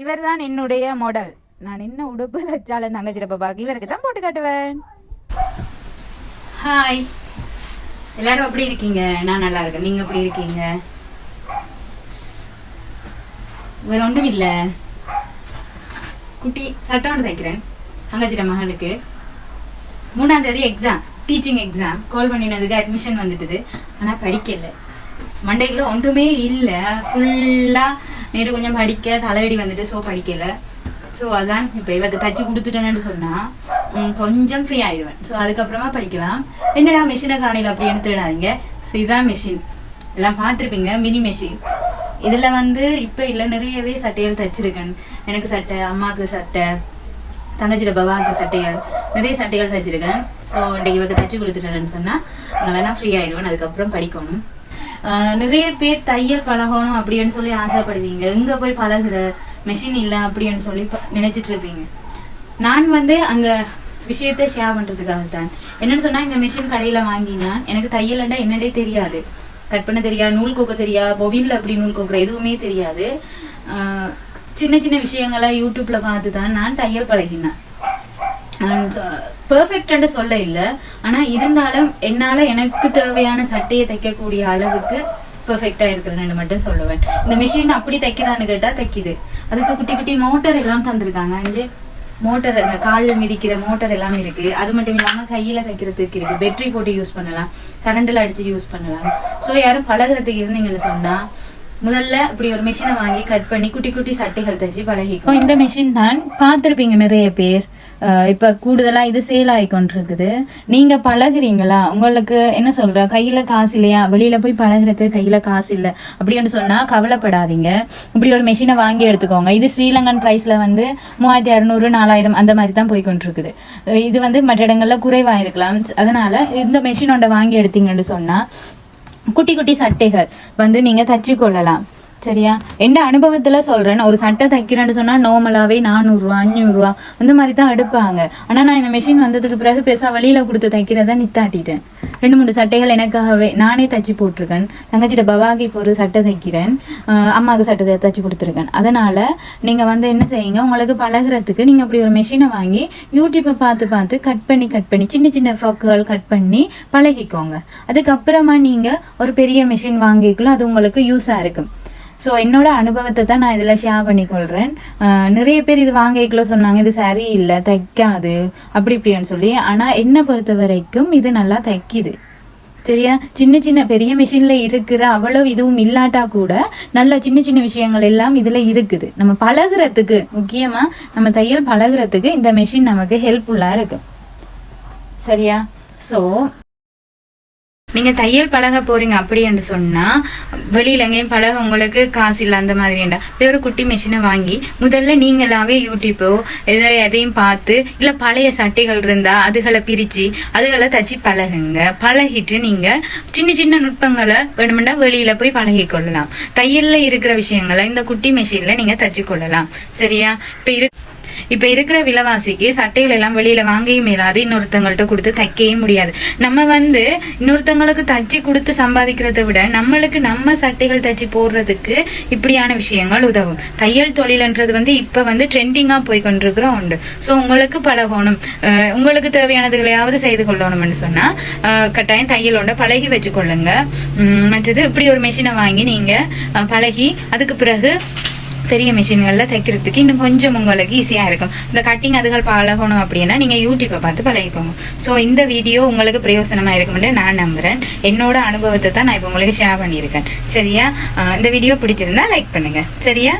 இவர்தான் என்னுடைய மாடல் நான் என்ன உடுப்பு தைச்சாலும் தங்கச்சிட பாப்பாக்கு இவருக்கு தான் போட்டு காட்டுவேன். ஹாய் எல்லாரும் எப்படி இருக்கீங்க? நான் நல்லா இருக்கேன். நீங்க எப்படி இருக்கீங்க? வேற ஒன்றும் இல்லை. குட்டி சட்டம் ஒன்று தைக்கிறேன். தங்கச்சிட மகனுக்கு மூணாம் தேதி எக்ஸாம் டீச்சிங் எக்ஸாம் கால் பண்ணினதுக்கு அட்மிஷன் வந்துட்டுது. ஆனால் படிக்கலை. மண்டைக்குள்ள ஒன்றுமே இல்லை. ஃபுல்லாக நேரு கொஞ்சம் படிக்க தலையடி வந்துட்டு ஸோ படிக்கல. ஸோ அதான் இப்போ இவருக்கு தச்சு கொடுத்துட்டேன்னு சொன்னால் கொஞ்சம் ஃப்ரீ ஆயிடுவேன். ஸோ அதுக்கப்புறமா படிக்கலாம். என்னடா மிஷினை காணையில் அப்படி எடுத்துடாதீங்க ஸோ இதான் மிஷின் எல்லாம் பார்த்துருப்பீங்க மினி மிஷின் இதில் வந்து இப்போ இல்லை நிறையவே சட்டைகள் தச்சிருக்கேன். எனக்கு சட்டை அம்மாவுக்கு சட்டை தங்கச்சியோட பவாக்கு சட்டைகள் நிறைய சட்டைகள் தைச்சிருக்கேன். ஸோ இன்றைக்கு இவருக்கு தச்சு கொடுத்துட்டேன்னு சொன்னால் நல்லா ஃப்ரீ ஆயிடுவேன். அதுக்கப்புறம் படிக்கணும். நிறைய பேர் தையல் பழகணும் அப்படின்னு சொல்லி ஆசைப்படுவீங்க. எங்க போய் பழகுற மெஷின் இல்லை அப்படின்னு சொல்லி நினைச்சிட்டு இருப்பீங்க. நான் வந்து அந்த விஷயத்த ஷேர் பண்றதுக்காக தான் என்னன்னு சொன்னா இந்த மிஷின் கடையில வாங்கினா எனக்கு தையலண்டா என்னடே தெரியாது. கட் பண்ண தெரியா நூல் கோக்க தெரியா பொபின்ல அப்படி நூல் கோக்குற எதுவுமே தெரியாது. சின்ன சின்ன விஷயங்களை யூடியூப்ல பார்த்து தான் நான் தையல் பழகினேன். பெர்ஃபெக்ட்னு சொல்ல இல்லை ஆனா இருந்தாலும் என்னால எனக்கு தேவையான சட்டையை தைக்கக்கூடிய அளவுக்கு பெர்ஃபெக்டா இருக்கிறேன்னு மட்டும் சொல்லுவேன். இந்த மிஷின் அப்படி தைக்குதான்னு கேட்டா தைக்குது. அதுக்கு குட்டி குட்டி மோட்டர் எல்லாம் தந்திருக்காங்க. இங்கே மோட்டர் அந்த காலில் மிதிக்கிற மோட்டர் எல்லாம் இருக்கு. அது மட்டும் இல்லாம கையில தைக்கிறதுக்கு இருக்கு. பேட்டரி போட்டு யூஸ் பண்ணலாம். கரண்டில் அடிச்சு யூஸ் பண்ணலாம். சோ யாரும் பழகுறதுக்கு இருந்தீங்கன்னு சொன்னா முதல்ல இப்படி ஒரு மிஷினை வாங்கி கட் பண்ணி குட்டி குட்டி சட்டைகள் தைச்சு பழகிக்கும் இந்த மிஷின் தான் பார்த்துருப்பீங்க நிறைய பேர். இப்ப கூடுதலா இது சேல் ஆகிக்கொண்டிருக்குது நீங்க பழகுறீங்களா? உங்களுக்கு என்ன சொல்ற? கையில காசு இல்லையா? வெளியில போய் பழகுறது கையில காசு இல்ல. அப்படின்னு சொன்னா கவலைப்படாதீங்க. இப்படி ஒரு மெஷினை வாங்கி எடுத்துக்கோங்க. இது ஸ்ரீலங்கன் பிரைஸ்ல வந்து மூவாயிரத்தி அறுநூறு நாலாயிரம் அந்த மாதிரி தான் போய் கொண்டிருக்குது. இது வந்து மற்ற இடங்கள்ல குறைவா இருக்கலாம். அதனால இந்த மெஷின் ஒன்றை வாங்கி எடுத்தீங்கன்னு சொன்னா குட்டி குட்டி சட்டைகள் வந்து நீங்க தச்சு கொள்ளலாம். சரியா? எந்த அனுபவத்துல சொல்றேன். ஒரு சட்டை தைக்கிறேன்னு சொன்னா நார்மலாவே நானூறுரூவா அஞ்சூறுரூவா அந்த மாதிரி தான் எடுப்பாங்க ஆனா நான் இந்த மெஷின் வந்ததுக்கு பிறகு பெருசாக வழியில கொடுத்து தைக்கிறத நித்தாட்டிட்டேன். ரெண்டு மூணு சட்டைகள் எனக்காகவே நானே தச்சு போட்டிருக்கேன். தங்கச்சிட்ட பவாகி இப்போ ஒரு சட்டை தைக்கிறேன். அம்மாவுக்கு சட்டை தச்சு கொடுத்துருக்கேன். அதனால நீங்க வந்து என்ன செய்யுங்க உங்களுக்கு பழகுறதுக்கு நீங்க அப்படி ஒரு மெஷினை வாங்கி யூடியூப்பை பார்த்து பார்த்து கட் பண்ணி கட் பண்ணி சின்ன சின்ன ஃப்ராக்குகள் கட் பண்ணி பழகிக்கோங்க. அதுக்கப்புறமா நீங்க ஒரு பெரிய மிஷின் வாங்கிக்கலாம் அது உங்களுக்கு யூஸா இருக்கும். ஸோ என்னோட அனுபவத்தை தான் நான் இதில் ஷேர் பண்ணிக்கொள்கிறேன் ஆஹ் நிறைய பேர் இது வாங்கிக்கல சொன்னாங்க இது சரி இல்லை தைக்காது அப்படி இப்படின்னு சொல்லி. ஆனால் என்னை பொறுத்த வரைக்கும் இது நல்லா தைக்குது. சரியா? சின்ன சின்ன பெரிய மிஷின்ல இருக்கிற அவ்வளவு இதுவும் இல்லாட்டா கூட நல்ல சின்ன சின்ன விஷயங்கள் எல்லாம் இதுல இருக்குது. நம்ம பழகுறதுக்கு முக்கியமா நம்ம தையல் பழகுறதுக்கு இந்த மிஷின் நமக்கு ஹெல்ப்ஃபுல்லா இருக்கு. சரியா? ஸோ நீங்க தையல் பழக போறீங்க அப்படி என்று சொன்னா வெளியில எங்கேயும் பழக உங்களுக்கு காசு இல்லை அந்த மாதிரி இப்போ ஒரு குட்டி மிஷினை வாங்கி முதல்ல நீங்களாவே யூடியூப்போ எதோ எதையும் பார்த்து இல்ல பழைய சட்டைகள் இருந்தா அதுகளை பிரிச்சு அதுகளை தச்சு பழகுங்க. பழகிட்டு நீங்க சின்ன சின்ன நுட்பங்களை வேணுமெண்டா வெளியில போய் பழகி கொள்ளலாம். தையல்ல இருக்கிற விஷயங்களை இந்த குட்டி மிஷின்ல நீங்க தச்சு கொள்ளலாம். சரியா? இப்ப இரு இப்ப இருக்கிற விலைவாசிக்கு சட்டைகள் எல்லாம் வெளியில வாங்கியும் இயலாது. இன்னொருத்தங்கள்ட்ட கொடுத்து தைக்கவும் முடியாது. நம்ம வந்து இன்னொருத்தங்களுக்கு தச்சு கொடுத்து சம்பாதிக்கிறத விட நம்மளுக்கு நம்ம சட்டைகள் தச்சு போடுறதுக்கு இப்படியான விஷயங்கள் உதவும். தையல் தொழில்ன்றது வந்து இப்ப வந்து ட்ரெண்டிங்கா போய் கொண்டிருக்கிற உண்டு சோ உங்களுக்கு பழகணும். அஹ் உங்களுக்கு தேவையானதுகளையாவது செய்து கொள்ளணும்னு சொன்னா கட்டாயம் கட்டாயம் தையலோட பழகி வச்சுக்கொள்ளுங்க. மற்றது இப்படி ஒரு மெஷினை வாங்கி நீங்க பழகி அதுக்கு பிறகு பெரிய மிஷின்களில் தைக்கிறதுக்கு இன்னும் கொஞ்சம் உங்களுக்கு ஈஸியாக இருக்கும். இந்த கட்டிங் அதுகள் பழகணும் அப்படின்னா நீங்கள் யூடியூப்பை பார்த்து பழகிக்கோங்க. ஸோ இந்த வீடியோ உங்களுக்கு பிரயோசனமாக இருக்கும்னு நான் நம்புகிறேன் என்னோட அனுபவத்தை தான் நான் இப்போ உங்களுக்கு ஷேர் பண்ணியிருக்கேன். சரியா? இந்த வீடியோ பிடிச்சிருந்தா லைக் பண்ணுங்கள் சரியா?